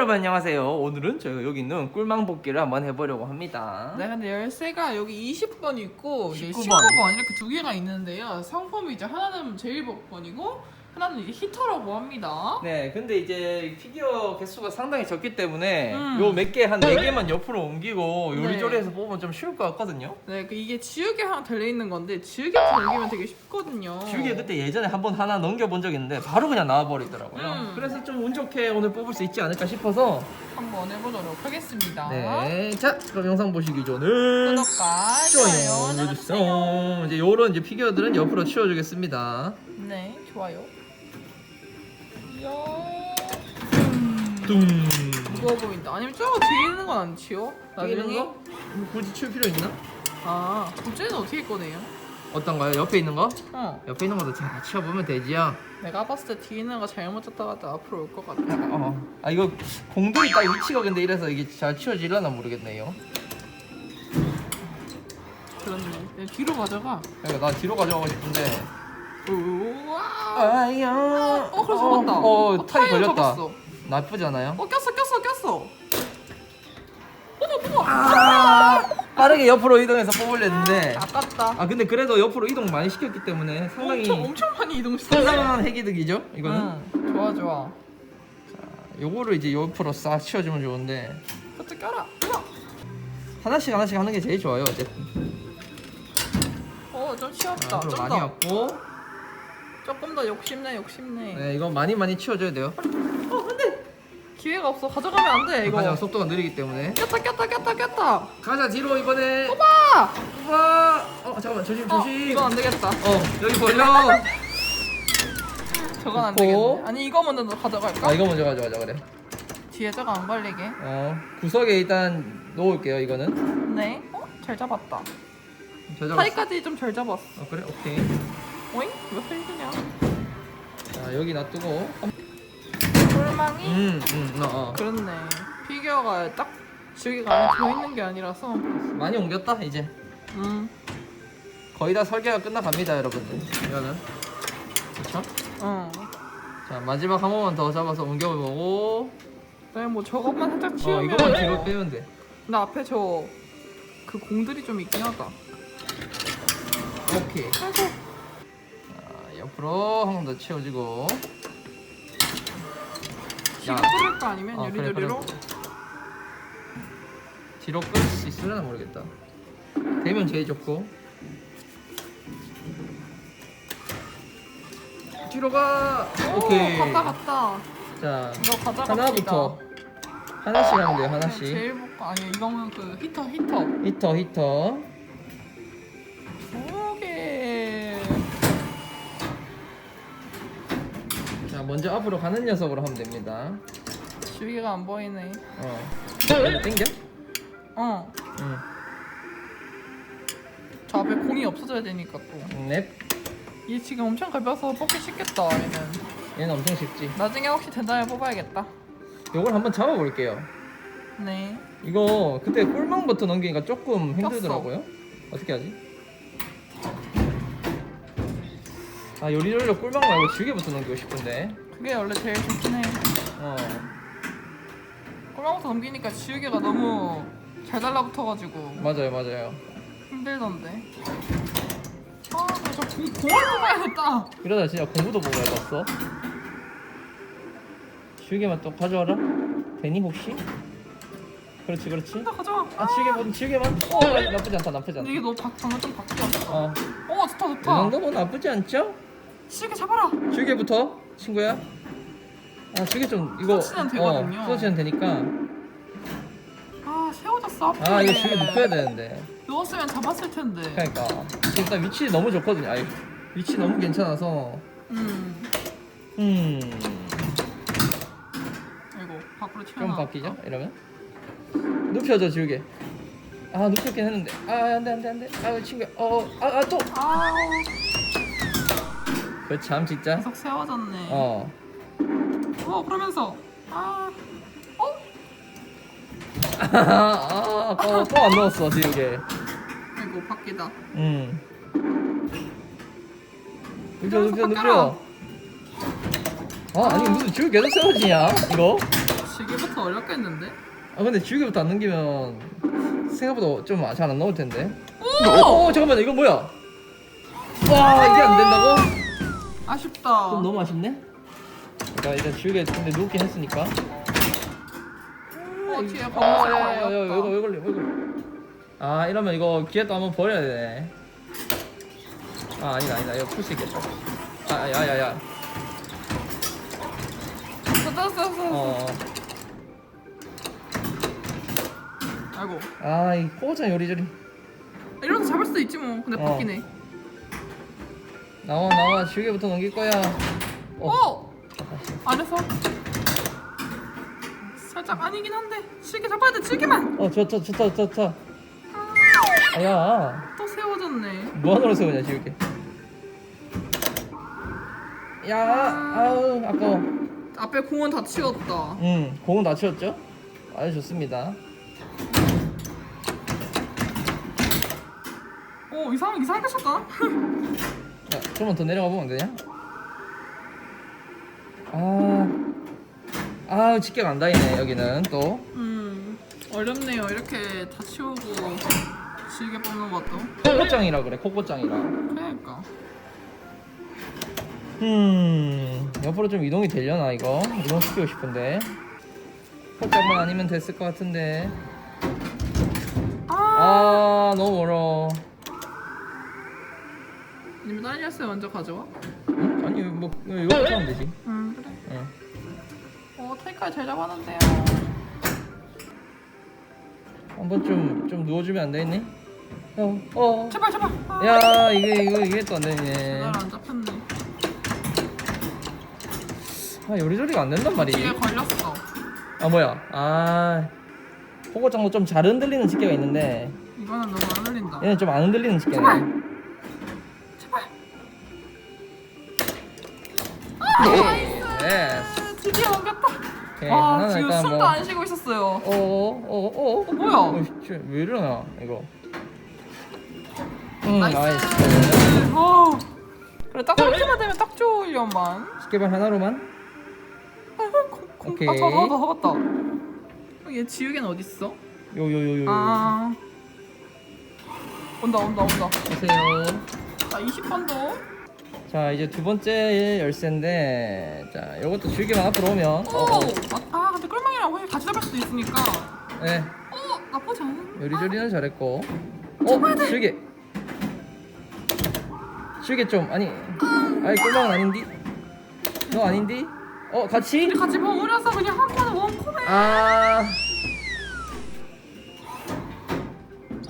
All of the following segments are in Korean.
여러분 안녕하세요. 오늘은 저희가 여기 있는 꿀망 뽑기를 한번 해보려고 합니다. 네, 근데 열쇠가 여기 20번 있고 이제 19번. 19번 이렇게 두 개가 있는데요. 상품이 이제 하나는 제일 번이고 하나는 이제 히터라고 합니다. 네, 근데 이제 피규어 개수가 상당히 적기 때문에 음. 요 몇 개 한 네 개만 옆으로 옮기고 네. 요리조리해서 뽑으면 좀 쉬울 것 같거든요. 네, 그 이게 지우개 하나 달려 있는 건데 지우개부터 넘기면 되게 쉽거든요. 지우개 그때 예전에 한 번 하나 넘겨본 적 있는데 바로 그냥 나와버리더라고요. 음. 그래서 좀 운 좋게 오늘 뽑을 수 있지 않을까 싶어서 한번 해보도록 하겠습니다. 네, 자 그럼 영상 보시기 전에 구독과 좋아요. 눌러주세요. 이제 요런 이제 피규어들은 옆으로 치워주겠습니다. 네, 좋아요. 이야, 뚱. 무거워 보인다. 아니면 저거 뒤에 있는 건 안 치워? 나중에? 거? 뭐 굳이 치울 필요 있나? 아, 갑자기는 어떻게 꺼내요? 어떤 거요? 옆에 있는 거? 어, 옆에 있는 것도 잘 치워보면 되지요. 내가 봤을 때 뒤에 있는 거 잘못 쳤다가 앞으로 올 것 같아. 어. 아 이거 공들이 딱 위치가 근데 이래서 이게 잘 치워질려나 모르겠네요. 그렇네. 내 뒤로 가져가. 그러니까 나 뒤로 가져가고 싶은데. 우와. 아야. 어, 그래 잡았다. 어, 어, 타이 타이어 걸렸다. 잡았어. 나쁘지 않아요? 어, 꼈어, 꼈어, 꼈어. 어머, 어머. 아, 빠르게 옆으로 이동해서 뽑으려는데. 아깝다. 아 근데 그래도 옆으로 이동 많이 시켰기 때문에 상당히 엄청 엄청 많이 이동시켰어. 상당한 핵이득이죠. 이거는. 응, 좋아, 좋아. 요거를 이제 옆으로 싹 치워주면 좋은데 그것도 껴라. 우와. 하나씩 하나씩 하는 게 제일 좋아요. 어쨌든. 어, 좀 치웠다. 자, 앞으로 좀 많이 더. 왔고. 조금 더 욕심내, 욕심내. 네, 이거 많이 많이 치워줘야 돼요. 어, 근데 기회가 없어. 가져가면 안 돼, 이거. 가장 속도가 느리기 때문에. 꼈다, 꼈다, 꼈다, 꼈다. 가자 뒤로 이번에. 뽑아! 우와. 어 잠깐만 조심 어, 조심. 이건 안 되겠다. 어 여기 벌려. 저건 안. 되겠네. 아니, 이거 먼저 너 가져갈까? 아 이거 먼저 가져가자 그래. 뒤에 저거 안 걸리게. 어 구석에 일단 놓을게요 이거는. 네. 어? 잘 잡았다. 저 잡았어. 타이까지 좀 잘 잡았어. 어 그래 오케이. 오잉? 왜 흘리냐? 자 여기 놔두고. 꿀망이? 음 음 어, 어. 그렇네. 피규어가 딱 안에 들어있는 게 아니라서. 많이 옮겼다 이제. 음. 거의 다 설계가 끝나갑니다 여러분들. 이거는. 그렇죠? 어. 자 마지막 한 번만 더 잡아서 옮겨보고. 그냥 뭐 저것만 살짝 어 치우면. 이거만 뒤로 빼면 돼. 근데 앞에 저 그 공들이 좀 있긴 하다. 오케이. 아이고. 자, 옆으로 한 번 더 채워지고. 지금 끓일 거 아니면 어, 그래, 요리조리로? 뒤로 끌 수 있으려나 모르겠다. 되면 제일 좋고. 뒤로 가. 오케이. 오, 갔다 갔다. 자, 이거 가져갑시다. 하나부터 하나씩 하면 돼요. 하나씩. 제일 복 아니 이거는 그 히터 히터. 히터 히터. 먼저 앞으로 가는 녀석으로 하면 됩니다. 주위가 안 보이네. 어. 당겨. 어. 응. 저 앞에 공이 없어져야 되니까 또. 넵. 얘 지금 엄청 가벼워서 뽑기 쉽겠다 얘는. 얘는 엄청 쉽지. 나중에 혹시 된다면 뽑아야겠다. 요걸 한번 잡아볼게요. 네. 이거 그때 꿀망부터 넘기니까 조금 힘들더라고요. 어떻게 하지? 아 요리조리로 꿀망 말고 지우개부터 넘기고 싶은데. 그게 원래 제일 좋긴 해. 어. 꼴망부터 넘기니까 지우개가 너무 잘 달라붙어가지고 맞아요 맞아요. 힘들던데. 아, 저 공, 공을 뽑아야겠다. 이러다 진짜 공부도 보고 해봤어. 지우개만 또 가져와라. 되니 혹시? 그렇지 그렇지. 나 가져와. 아 지우개만 지우개만. 어 나쁘지 않다 나쁘지 근데 않다. 이게 너무 바, 방금 좀 바뀌었어. 어. 어, 좋다, 이 좋다. 정도면 나쁘지 않죠? 지우개 잡아라. 지우개부터 친구야. 아 지우개 좀 이거 되거든요. 어, 수치는 되니까. 아, 세워졌어. 앞에. 아 이거 지우개 눕혀야 되는데. 누웠으면 잡았을 텐데. 그러니까 일단 위치 너무 좋거든요. 아니 위치 너무 괜찮아서. 음. 음. 아이고, 밖으로 좀 튀어나와. 바뀌죠? 이러면 눕혀져 지우개. 아 눕혔긴 했는데. 아 안돼 안돼 안돼. 아 친구야. 어아 아, 또. 아, 그참 진짜. 계속 세워졌네. 어. 어, 그러면서. 아, 어? 아, 아까워 또안 넣었어 지우개. 아이고, 바뀌다. 음. 눕혀 눕혀. 눕혀. 아 아니 무슨 지우개 계속 세워지냐 이거? 지게부터 어렵겠는데? 아 근데 지우개부터 안 넘기면 생각보다 좀 잘 안 나올 텐데. 오! 어 잠깐만 이건 뭐야? 와 이게 안 된다고? 아쉽다. 좀 너무 아쉽네. 자 일단 지우개 근데 누웠긴 했으니까. 어, 뒤에 아, 검은색 야, 야, 야, 야, 왜. 왜 걸려, 왜 걸려. 아, 이러면 이거 기회도 한번 버려야 되네. 아, 아니다, 아니다. 이거 풀 수 있겠다. 아, 야, 야, 야. 됐어, 됐어, 됐어. 어. 아이고. 아, 이 포장 요리조리. 이러다 잡을 수도 있지 뭐. 근데 어. 바뀌네. 나와, 나와. 지우개부터 넘길 거야. 어. 어! 안에서 살짝 아니긴 한데 시계 잡아야 돼 지게만 어, 좋다, 좋다, 좋다. 아, 야. 또 세워졌네 뭐하노로 세우냐, 지우개. 야, 아우, 아까워. 앞에 공은 다 치웠다 음, 공은 다 치웠죠? 아주 좋습니다. 어 이상 이상하게 쳤다 야, 좀만 더 내려가 보면 안 되냐? 아, 아, 집게가 안 닿이네 여기는 또. 음 어렵네요 이렇게 다 치우고 시계 뽑는 것도 콧장이라 그래, 콧꽃장이라. 그러니까 음, 옆으로 좀 이동이 되려나 이거? 이동 시키고 싶은데. 콧장만 아니면 됐을 것 같은데. 아 아, 너무 멀어. 님이 딸렸어요 먼저 가져와 응? 아니 뭐 이거 하면 되지. 음 그래 응. 어 테이크까지 잘 잡았는데요 한번 좀 좀 누워주면 안 되겠니? 어, 어. 제발 제발 아, 야, 이게 이거 이게 또 안 되네. 잘안 잡혔네 아 요리조리가 안 된단 말이지. 뒤에 걸렸어 아 뭐야? 아 포고장도 좀 잘 흔들리는 집게가 있는데 이거는 너무 안 흘린다 얘는 좀 안 흔들리는 집게네. 제발 예. 드디어 넘겼다 오케이, 와 하나는 지금 일단 숨도 뭐- 안 쉬고 있었어요 어어어어 어, 어, 뭐야? 어, 씨, 왜 이러나 이거? 응 나이스. 어. 그래 딱 이렇게만 되면 딱 좋으려만 집게발 하나로만? 오케이. 아더 더더 갔다 얘 지우개는 어딨어? 요요요요. 아 온다 온다 온다 보세요. 자 20번도 자 이제 두 번째 열쇠인데 자 요것도 줄기만 앞으로 오면. 어, 어. 오! 아, 아 근데 꿀망이랑 혹시 같이 잡을 수도 있으니까. 네. 어 나쁘지 않은 요리조리는 잘했고. 어 줄기. 줄기 좀 아니. 아이 꿀망은 아닌디? 너 아닌디? 어 같이? 우리 같이 버무려서 그냥 한 번에 원콤에. 아.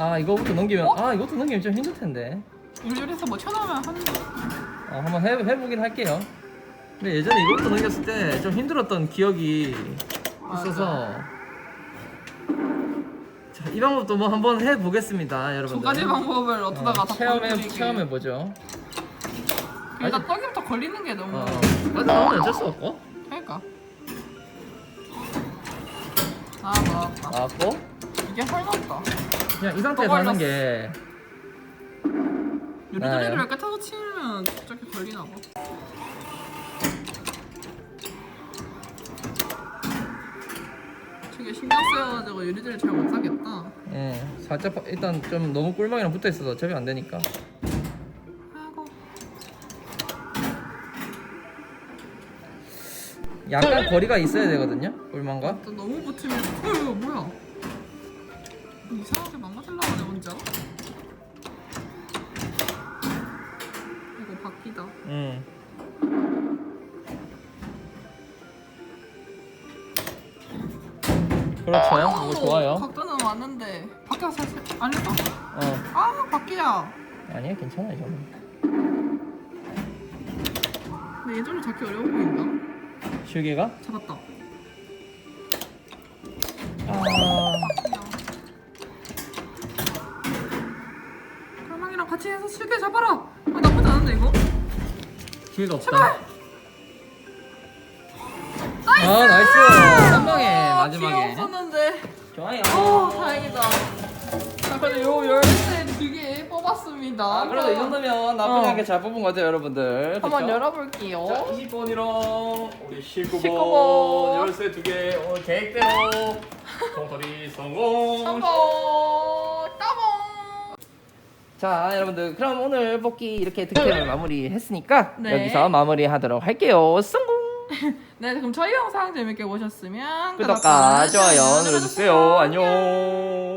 아 이거부터 넘기면 아 이것도 넘기면 좀 힘들 텐데 요리요리해서 뭐 쳐놓으면 하는데 어, 한번 해, 해보긴 할게요. 근데 예전에 이것도 넘겼을 때 좀 힘들었던 기억이 있어서. 자, 이 방법도 뭐 한번 해보겠습니다 여러분들. 두 가지 방법을 어쩌다가 어, 다 체험해, 보여드리게. 체험해 보죠. 일단 떡이부터 걸리는 게 너무 어, 맞아 나오면 어쩔 수 없고. 그러니까. 아 나왔다. 나왔고. 이게 헐났다. 그냥 이 상태에서 하는 게 요리조리를 나요. 이렇게 타서 치면 갑자기 걸리나 봐. 되게 신경 쓰여가지고 요리조리 잘 못하겠다. 예, 살짝 바- 일단 좀 너무 꿀망이랑 붙어 있어서 접이 안 되니까. 아이고. 약간 거리가 있어야 되거든요 꿀망과? 또 너무 붙으면 어 이거 뭐야. 이상하게 망가질라 하네 혼자 바뀌다. 음. 그렇죠. 이거 좋아요. 각도는 왔는데 바뀌어 살살 아니다 어. 아 바뀌야. 아니야 괜찮아 이 정도 근데 예전에 잡기 어려워 보인다. 실개가? 잡았다. 아. 같이 해서 실게 잡아라 기회가 없다 아 나이스 한 방에 아, 마지막에 없었는데 좋아요 어 다행이다 아 근데 요 열쇠 두개 뽑았습니다. 아, 그래도 이 정도면 나쁘지 어. 않게 잘 뽑은 것 같아요, 여러분들. 한번 그쵸? 열어볼게요. 자, 20번이랑 우리 19번, 19번. 열쇠 두 개, 오늘 계획대로 통털이 성공. 성공! 따봉! 자, 여러분들, 그럼 오늘 뽑기 이렇게 득템을 마무리했으니까 네. 여기서 마무리하도록 할게요. 성공! 네, 그럼 저희 영상 재밌게 보셨으면 구독과 좋아요 눌러주세요. 안녕.